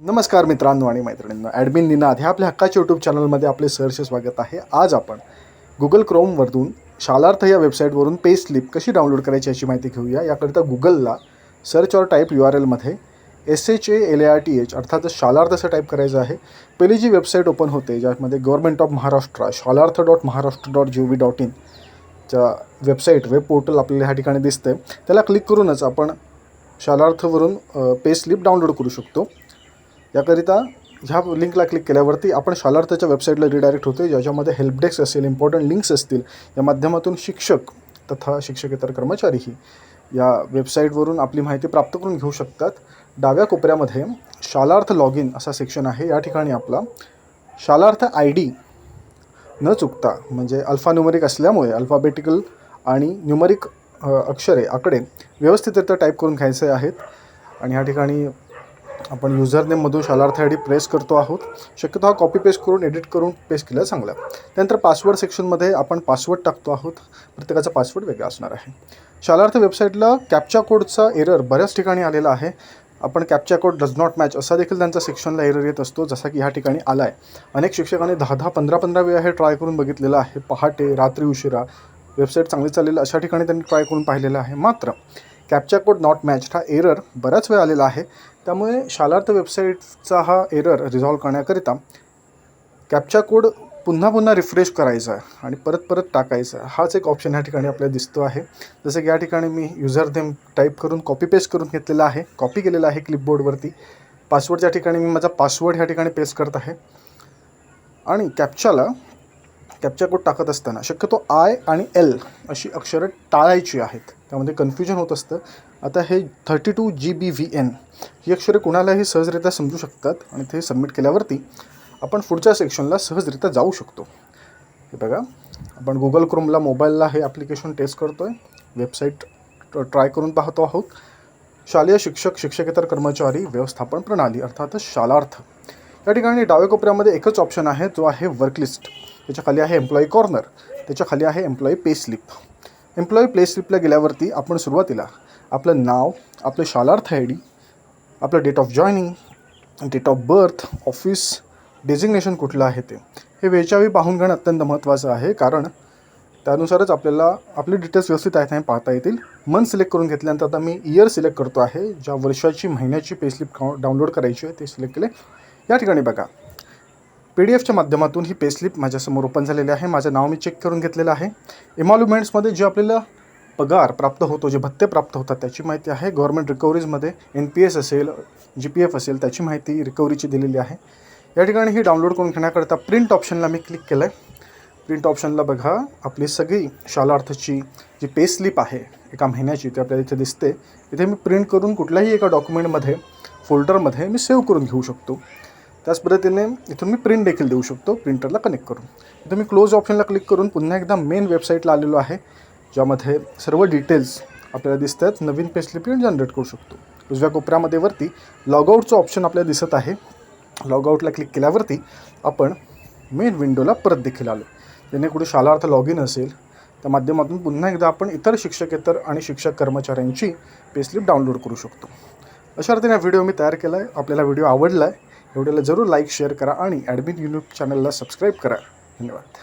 नमस्कार मित्रांनो आणि मैत्रिणींनो ॲडमिन निनाद ह्या आपल्या हक्काच्या यूट्यूब चॅनलमध्ये आपले सहर्ष स्वागत आहे. आज आपण गुगल क्रोमवरून शालार्थ या वेबसाईटवरून पे स्लिप कशी डाउनलोड करायची याची माहिती घेऊया. याकरिता गुगलला सर्च और टाईप यू आर एलमध्ये S H A L A R T H अर्थात शालार्थ असं टाईप करायचं आहे. पहिली जी वेबसाईट ओपन होते ज्यामध्ये government of Maharashtra Shalarth dot Maharashtra dot G O V dot in च्या वेबसाईट वेब पोर्टल आपल्याला ह्या ठिकाणी दिसतं त्याला क्लिक करूनच आपण शालार्थवरून पे स्लिप डाउनलोड करू शकतो. याकरिता ह्या लिंकला क्लिक केल्यावरती आपण शालार्थच्या वेबसाईटला रिडायरेक्ट होतो ज्याच्यामध्ये हेल्पडेस्क असेल इम्पॉर्टंट लिंक्स असतील या माध्यमातून शिक्षक तथा शिक्षकेतर कर्मचारीही या वेबसाईटवरून आपली माहिती प्राप्त करून घेऊ शकतात. डाव्या कोपऱ्यामध्ये शालार्थ लॉग इन असा सेक्शन आहे. या ठिकाणी आपला शालार्थ आय डी न चुकता म्हणजे अल्फान्युमरिक असल्यामुळे अल्फाबेटिकल आणि न्यूमरिक अक्षरे आकडे व्यवस्थितरित्या टाईप करून घ्यायचे आहेत. आणि ह्या ठिकाणी आपण युजरनेममधून शालार्थ आय डी प्रेस करतो आहोत. शक्यतो हा कॉपी पेस्ट करून एडिट करून पेस्ट केलं चांगलं त्यानंतर पासवर्ड सेक्शनमध्ये आपण पासवर्ड टाकतो आहोत. प्रत्येकाचा पासवर्ड वेगळा असणार आहे. शालार्थ वेबसाईटला कॅप्चा कोडचा एरर बऱ्याच ठिकाणी आलेला आहे. आपण captcha code does not match असा देखील त्यांचा सेक्शनला एरर येत असतो जसा की ह्या ठिकाणी आला आहे अनेक शिक्षकांनी दहा दहा पंधरा पंधरा वेळा हे ट्राय करून बघितलेलं आहे. पहाटे रात्री उशिरा वेबसाईट चांगली चाललेलं अशा ठिकाणी त्यांनी ट्राय करून पाहिलेलं आहे. मात्र कॅप्चा कोड नॉट मॅच्ड हा एरर बऱ्याच वेळ आलेला आहे. त्यामुळे शालार्थ वेबसाईटचा हा एरर रिझॉल्व करण्याकरिता कॅप्चा कोड पुन्हा पुन्हा रिफ्रेश करायचा आहे आणि परत परत टाकायचा आहे. हाच एक ऑप्शन ह्या ठिकाणी आपल्याला दिसतो आहे. जसं की या ठिकाणी मी युजर नेम टाईप करून कॉपी पेस्ट करून घेतलेला आहे. कॉपी केलेला आहे क्लिपबोर्डवरती पासवर्डच्या ठिकाणी मी माझा पासवर्ड ह्या ठिकाणी पेस्ट करत आहे. आणि कॅप्चाला कॅप्चर कोड टाकत असताना शक्यतो आय आणि एल अशी अक्षरं टाळायची आहेत. त्यामध्ये कन्फ्युजन होत असतं. आता हे thirty two G B V N ही अक्षरे कुणालाही सहजरित्या समजू शकतात आणि ते सबमिट केल्यावरती आपण पुढच्या सेक्शनला सहजरित्या जाऊ शकतो. हे बघा. आपण गुगल क्रोमला मोबाईलला हे ॲप्लिकेशन टेस्ट करतो आहे वेबसाईट ट्राय करून पाहतो आहोत. शालेय शिक्षक शिक्षकेतर कर्मचारी व्यवस्थापन प्रणाली अर्थातच शालार्थ. या ठिकाणी डाव्या कोपऱ्यामध्ये एकच ऑप्शन आहे जो आहे वर्कलिस्ट त्याच्याखाली आहे एम्प्लॉई कॉर्नर त्याच्याखाली आहे employee pay slip employee play स्लिपला गेल्यावरती आपण सुरुवातीला आपलं नाव आपलं शालार्थ आय डी आपलं date of joining date of birth office designation कुठलं आहे ते. हे वेळच्यावेळी पाहून घेणं अत्यंत महत्त्वाचं आहे कारण त्यानुसारच आपल्याला आपले डिटेल्स व्यवस्थित आहेत हे पाहता येतील. मन सिलेक्ट करून घेतल्यानंतर आता मी इयर सिलेक्ट करतो आहे. ज्या वर्षाची महिन्याची पेस्लिप डाउनलोड करायची आहे ते सिलेक्ट केले. या ठिकाणी बघा. पी डी एफच्या माध्यमातून ही पेस्लिप माझ्यासमोर ओपन झालेली आहे. माझं नाव मी चेक करून घेतलेलं आहे. इमॉल्युमेंट्समध्ये जे आपल्याला पगार प्राप्त होतो जे भत्ते प्राप्त होतात त्याची माहिती आहे. गव्हर्मेंट रिकव्हरीजमध्ये एन पी एस असेल जी पी एफ असेल त्याची माहिती रिकव्हरीची दिलेली आहे. या ठिकाणी ही डाउनलोड करून घेण्याकरता प्रिंट ऑप्शनला मी क्लिक केलं आहे प्रिंट ऑप्शनला बघा आपली सगळी शालार्थची जी पे स्लिप आहे एका महिन्याची ती आपल्याला इथे दिसते. इथे मी प्रिंट करून कुठल्याही एका डॉक्युमेंटमध्ये फोल्डरमध्ये मी सेव्ह करून घेऊ शकतो. त्याच पद्धतीने इथून मी प्रिंट देखील देऊ शकतो प्रिंटरला कनेक्ट करून. इथं मी क्लोज ऑप्शनला क्लिक करून पुन्हा एकदा मेन वेबसाईटला आलेलो आहे ज्यामध्ये सर्व डिटेल्स आपल्याला दिसत आहेत नवीन पेस्लिप जनरेट करू शकतो. उजव्या कोपऱ्यामध्ये वरती लॉगआउटचं ऑप्शन आपल्याला दिसत आहे. लॉगआउटला क्लिक केल्यावरती आपण मेन विंडोला परत देखील आलो. जेणेकरून शालार्थ लॉग इन असेल त्या माध्यमातून पुन्हा एकदा आपण इतर शिक्षकेतर आणि शिक्षक कर्मचाऱ्यांची पेस्लिप डाउनलोड करू शकतो. अशा अर्थाने हा व्हिडिओ मी तयार केला आहे आपल्याला व्हिडिओ आवडला आहे व्हिडिओला जरूर लाईक शेअर करा आणि ॲडमिन युट्यूब चॅनलला सबस्क्राईब करा. धन्यवाद.